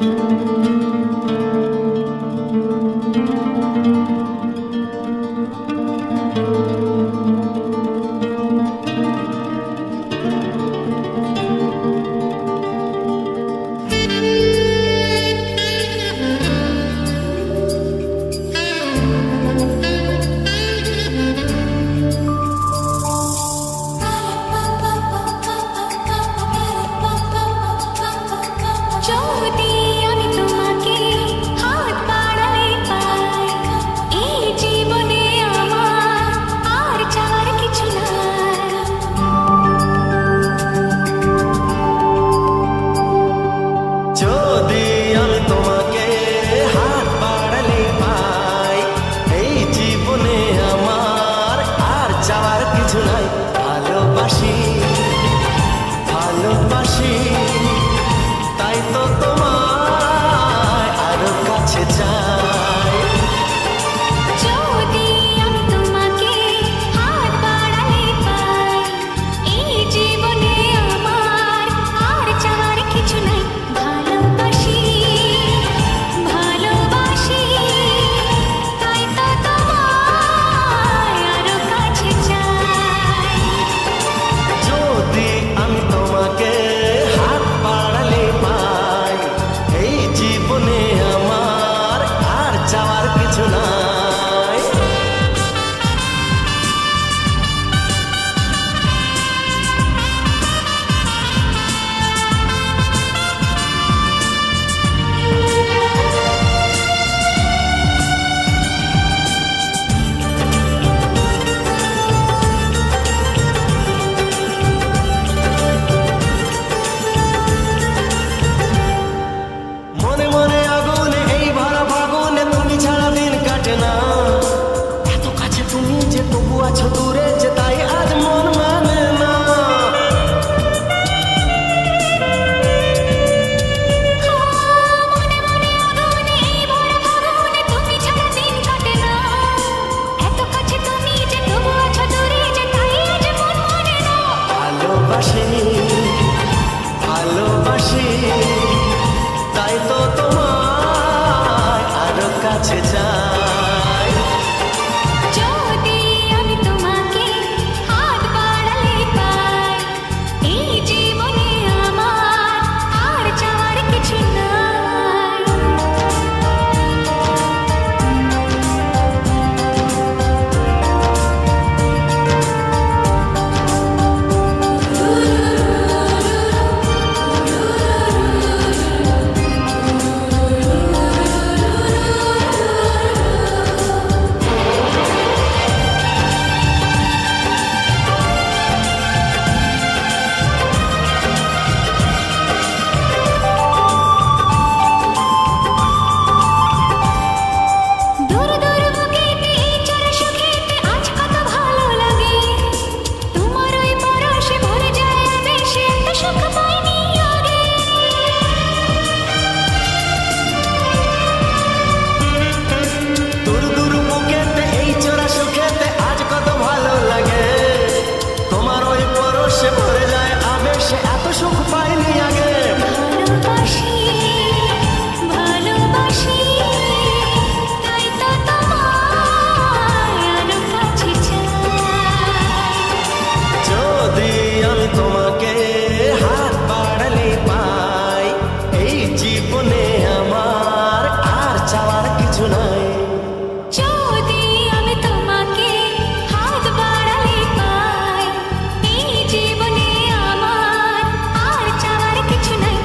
Música ভালোবাসি ভালোবাসি। তাই তো তোমার কাছে যা। চাওয়ার কিছু নাই। যদি আমি তোমাকে হাত বাড়ালে পাই এই জীবনে আমার আর চাওয়ার কিছু নাই।